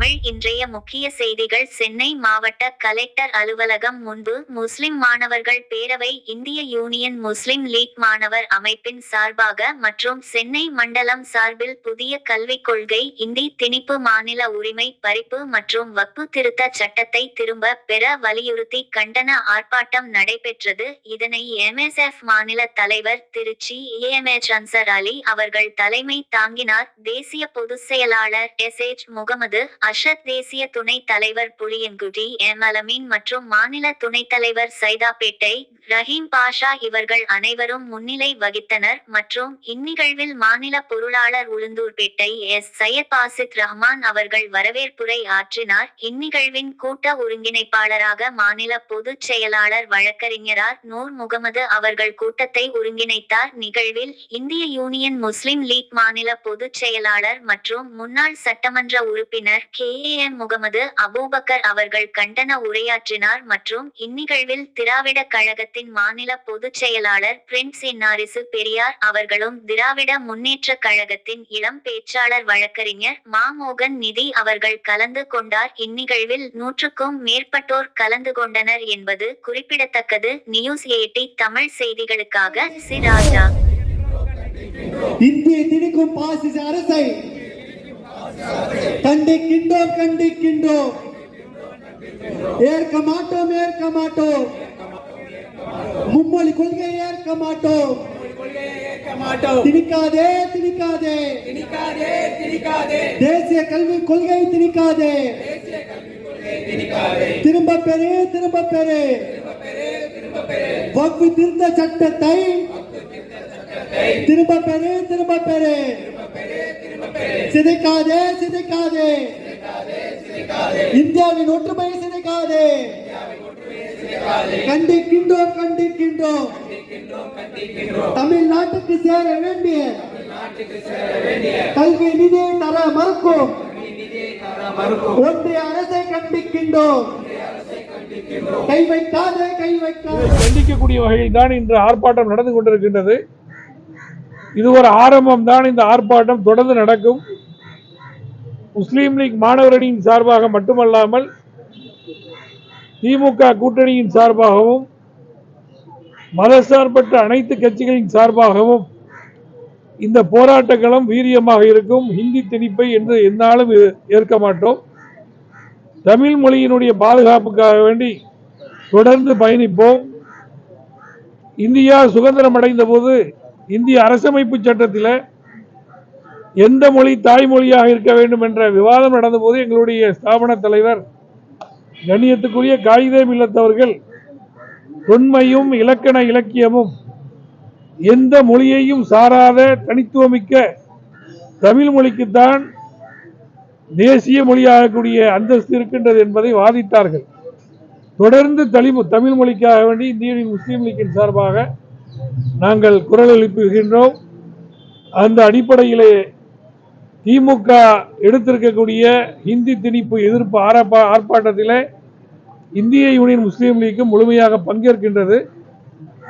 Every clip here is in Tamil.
தமிழ் இன்றைய முக்கிய செய்திகள். சென்னை மாவட்ட கலெக்டர் அலுவலகம் முன்பு முஸ்லிம் மாணவர்கள் பேரவை இந்திய யூனியன் முஸ்லிம் லீக் மாணவர் அமைப்பின் சார்பாக மற்றும் சென்னை மண்டலம் சார்பில் புதிய கல்விக் கொள்கை இந்தி திணிப்பு மாநில உரிமை பறிப்பு மற்றும் வக்பு திருத்த சட்டத்தை திரும்ப பெற வலியுறுத்தி கண்டன ஆர்ப்பாட்டம் நடைபெற்றது. இதனை எம்எஸ்எஃப் மாநில தலைவர் திருச்சி ஏஎம்எச் அன்சர் அலி அவர்கள் தலைமை தாங்கினார். தேசிய பொதுச் செயலாளர் எஸ் எச் முகமது அஷத் தேசிய துணைத் தலைவர் புளியன்குடி எம் அலமீன் மற்றும் மாநில துணைத் தலைவர் சைதாப்பேட்டை ரஹீம் பாஷா இவர்கள் அனைவரும் முன்னிலை வகித்தனர் மற்றும் இந்நிகழ்வில் மாநில பொருளாளர் உளுந்தூர்பேட்டை எஸ். சையத் பாசித் ரஹ்மான் அவர்கள் வரவேற்புரை ஆற்றினார். இந்நிகழ்வின் கூட்ட ஒருங்கிணைப்பாளராக மாநில பொதுச் செயலாளர் வழக்கறிஞரார் நூர் முகமது அவர்கள் கூட்டத்தை ஒருங்கிணைத்தார். நிகழ்வில் இந்திய யூனியன் முஸ்லிம் லீக் மாநில பொதுச் செயலாளர் மற்றும் முன்னாள் சட்டமன்ற உறுப்பினர் கே எம் முகமது அபூபக்கர் அவர்கள் கண்டன உரையாற்றினார் மற்றும் இந்நிகழ்வில் திராவிட கழகத்தின் மாநில பொதுச் செயலாளர் பிரின்ஸ் இன்னாரிசு பெரியார் அவர்களும் திராவிட முன்னேற்ற கழகத்தின் இளம் பேச்சாளர் வழக்கறிஞர் மாமோகன் நிதி அவர்கள் கலந்து கொண்டார். இந்நிகழ்வில் நூற்றுக்கும் மேற்பட்டோர் கலந்து கொண்டனர் என்பது குறிப்பிடத்தக்கது. நியூஸ் எயிட்டி தமிழ் செய்திகளுக்காக சி ராஜா இந்திய திணிக்கும் பாசிச அரசை கண்டிக்கின்றோம் கண்டிக்கின்றோம். ஏற்க மாட்டோம் ஏற்க மாட்டோம். மும்மொழி கொள்கையை ஏற்க மாட்டோம். திணிக்காதே திணிக்காதே. திணிக்காதே திணிக்காதே தேசிய கல்வி கொள்கை திணிக்காதே. திரும்ப பெரு திரும்ப பெரு வக்ஃபு திருத்த சட்டத்தை திரும்ப பெரு திரும்ப பெரு சிதைக்காதே சிதைக்காதே. இந்தியாவின் ஒற்றுமை சிதைக்காதே. கண்டிக்கின்றோம் கண்டிக்கின்றோம். தமிழ்நாட்டுக்கு சேர வேண்டிய கல்வி நிதியை தர மறுக்கும். ஒன்றிய அரசை கண்டிக்கின்றோம். கை வைக்காதே கை வைக்காதே. கண்டிக்கக்கூடிய வகையில் தான் இன்று ஆர்ப்பாட்டம் நடந்து கொண்டிருக்கின்றது. இது ஒரு ஆரம்பம் தான் இந்த ஆர்ப்பாட்டம் தொடர்ந்து நடக்கும். முஸ்லீம் லீக் மாணவர் அணியின் சார்பாக மட்டுமல்லாமல் திமுக கூட்டணியின் சார்பாகவும் மதசார்பற்ற அனைத்து கட்சிகளின் சார்பாகவும் இந்த போராட்டங்களும் வீரியமாக இருக்கும். ஹிந்தி திணிப்பை என்று எந்நாளும் ஏ- ஏற்க மாட்டோம். தமிழ் மொழியினுடைய பாதுகாப்புக்காக வேண்டி தொடர்ந்து பயணிப்போம். இந்தியா சுதந்திரம் அடைந்த போது இந்திய அரசமைப்பு சட்டத்தில் எந்த மொழி தாய்மொழியாக இருக்க வேண்டும் என்ற விவாதம் நடந்தபோது எங்களுடைய ஸ்தாபன தலைவர் கண்ணியத்துக்குரிய காகிதே மில்லத்தவர்கள் தொன்மையும் இலக்கண இலக்கியமும் எந்த மொழியையும் சாராத தனித்துவமிக்க தமிழ் மொழிக்குத்தான் தேசிய மொழியாகக்கூடிய அந்தஸ்து இருக்கின்றது என்பதை வாதித்தார்கள் தொடர்ந்து தலிமு தமிழ் மொழிக்காக வேண்டி இந்திய முஸ்லீம் லீக்கின் சார்பாக நாங்கள் குரல் எழுப்புகின்றோம் அந்த அடிப்படையிலே திமுக எடுத்திருக்கக்கூடிய ஹிந்தி திணிப்பு எதிர்ப்பு ஆரப்பா ஆர்ப்பாட்டத்திலே இந்திய யூனியன் முஸ்லீம் லீக்கும் முழுமையாக பங்கேற்கின்றது.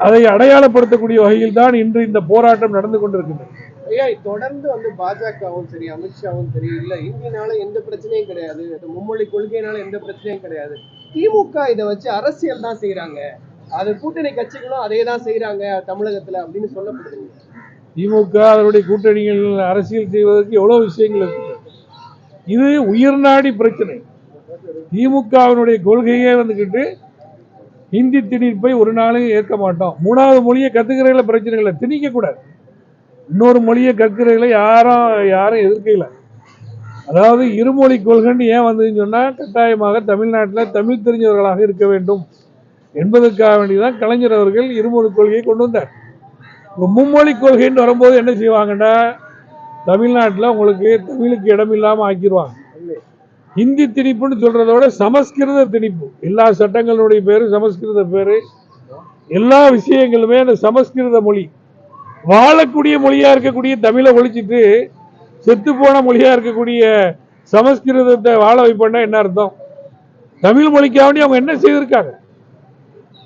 அதை அடையாளப்படுத்தக்கூடிய வகையில் தான் இன்று இந்த போராட்டம் நடந்து கொண்டிருக்கின்றது ஐயா தொடர்ந்து வந்து பாஜகவும் சரி அமித்ஷாவும் சரி இல்ல இந்தியனால எந்த பிரச்சனையும் கிடையாது. மும்மொழி கொள்கையினால எந்த பிரச்சனையும் கிடையாது. திமுக இதை வச்சு அரசியல் தான் செய்யறாங்க அது கூட்டணி கட்சிகளும் அதே தான் செய்யறாங்க தமிழகத்துல அப்படின்னு சொல்லப்படுது. திமுக அதனுடைய கூட்டணிகள் அரசியல் செய்வதற்கு எவ்வளோ விஷயங்கள் இருக்குது இது உயிர்நாடி பிரச்சனை. திமுகவினுடைய கொள்கையே வந்துக்கிட்டு ஹிந்தி திணிப்பை ஒரு நாளையும் ஏற்க மாட்டோம். மூணாவது மொழியை கற்றுக்கிறதில் பிரச்சனைகளை திணிக்கக்கூடாது இன்னொரு மொழியை கற்கிறதுல யாரும் யாரும் எதிர்க்கல அதாவது இருமொழி கொள்கைன்னு ஏன் வந்ததுன்னு சொன்னால் கட்டாயமாக தமிழ்நாட்டில் தமிழ் தெரிஞ்சவர்களாக இருக்க வேண்டும். என்பதற்காக வேண்டிதான் கலைஞர் அவர்கள் இருமொழி கொள்கையை கொண்டு வந்தார். இப்போ மும்மொழி கொள்கைன்னு வரும்போது என்ன செய்வாங்கன்னா தமிழ்நாட்டில் உங்களுக்கு தமிழுக்கு இடம் இல்லாமல் ஆக்கிடுவாங்க ஹிந்தி திணிப்புன்னு சொல்றத விட சமஸ்கிருத திணிப்பு. எல்லா சட்டங்களுடைய பேரு சமஸ்கிருத பேரு. எல்லா விஷயங்களுமே அந்த சமஸ்கிருத மொழி. வாழக்கூடிய மொழியா இருக்கக்கூடிய தமிழை ஒழிச்சிட்டு செத்து போன மொழியா இருக்கக்கூடிய சமஸ்கிருதத்தை வாழ வைப்பேன்னா என்ன அர்த்தம்? தமிழ் மொழிக்காக அவங்க என்ன செய்திருக்காங்க?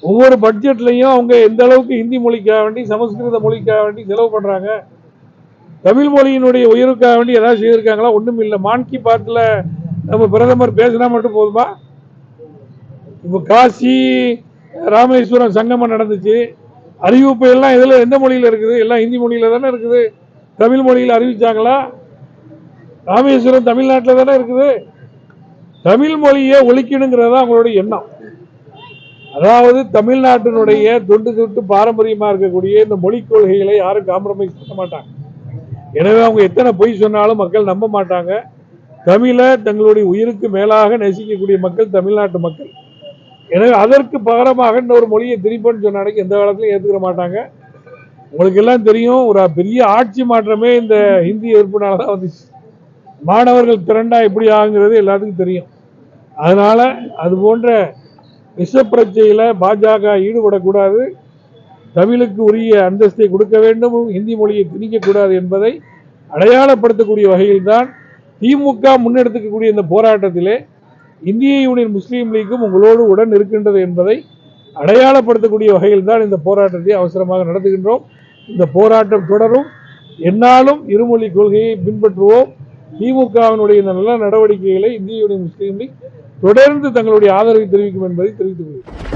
ஒவ்வொரு பட்ஜெட்லையும் அவங்க எந்த அளவுக்கு ஹிந்தி மொழிக்காக வேண்டி சமஸ்கிருத மொழிக்காக வேண்டி செலவு பண்ணுறாங்க தமிழ் மொழியினுடைய உயர்வுக்காக வேண்டி ஏதாவது செய்திருக்காங்களா? ஒன்றும் இல்லை. மான் கி பாத்தில் நம்ம பிரதமர் பேசினா மட்டும் போதுமா? இப்போ காசி ராமேஸ்வரம் சங்கமம் நடந்துச்சு. அறிவிப்பு எல்லாம் இதில் எந்த மொழியில் இருக்குது? எல்லாம் ஹிந்தி மொழியில் தானே இருக்குது. தமிழ் மொழியில் அறிவித்தாங்களா ராமேஸ்வரம் தமிழ்நாட்டில் தானே இருக்குது. தமிழ் மொழியை ஒழிக்கணுங்கிறது தான் அவங்களுடைய எண்ணம். அதாவது தமிழ்நாட்டினுடைய தொண்டு தொட்டு பாரம்பரியமாக இருக்கக்கூடிய இந்த மொழிக் கொள்கைகளை யாரும் காம்ப்ரமைஸ் பண்ண மாட்டாங்க. எனவே அவங்க எத்தனை பொய் சொன்னாலும் மக்கள் நம்ப மாட்டாங்க. தமிழை தங்களுடைய உயிருக்கு மேலாக நேசிக்கக்கூடிய மக்கள் தமிழ்நாட்டு மக்கள். எனவே அதற்கு பகரமாக இன்னொரு மொழியை திரிப்பன்னு சொன்னாலும் எந்த காலத்திலையும் ஏற்றுக்கிற மாட்டாங்க. உங்களுக்கு எல்லாம் தெரியும் ஒரு பெரிய ஆட்சி மாற்றமே இந்த ஹிந்தி எதிர்ப்புனால தான் வந்துச்சு. மாணவர்கள் திரண்டா எப்படி ஆகுங்கிறது எல்லாத்துக்கும் தெரியும். அதனால் அது போன்ற விஷப்பிரச்சையில பாஜக ஈடுபடக்கூடாது. தமிழுக்கு உரிய அந்தஸ்தை கொடுக்க வேண்டும். ஹிந்தி மொழியை திணிக்கக்கூடாது என்பதை அடையாளப்படுத்தக்கூடிய வகையில்தான் திமுக முன்னெடுத்துக்கக்கூடிய இந்த போராட்டத்திலே இந்திய யூனியன் முஸ்லீம் லீக்கும் உங்களோடு உடன் இருக்கின்றது என்பதை அடையாளப்படுத்தக்கூடிய வகையில் தான் இந்த போராட்டத்தை அவசரமாக நடத்துகின்றோம். இந்த போராட்டம் தொடரும். என்னாலும் இருமொழி கொள்கையை பின்பற்றுவோம். திமுகவினுடைய இந்த நல்ல நடவடிக்கைகளை இந்திய யூனியன் முஸ்லீம் லீக் தொடர்ந்து தங்களுடைய ஆதரவை தெரிவிக்கும் என்பதை தெரிவித்துக் கொள்கிறேன்.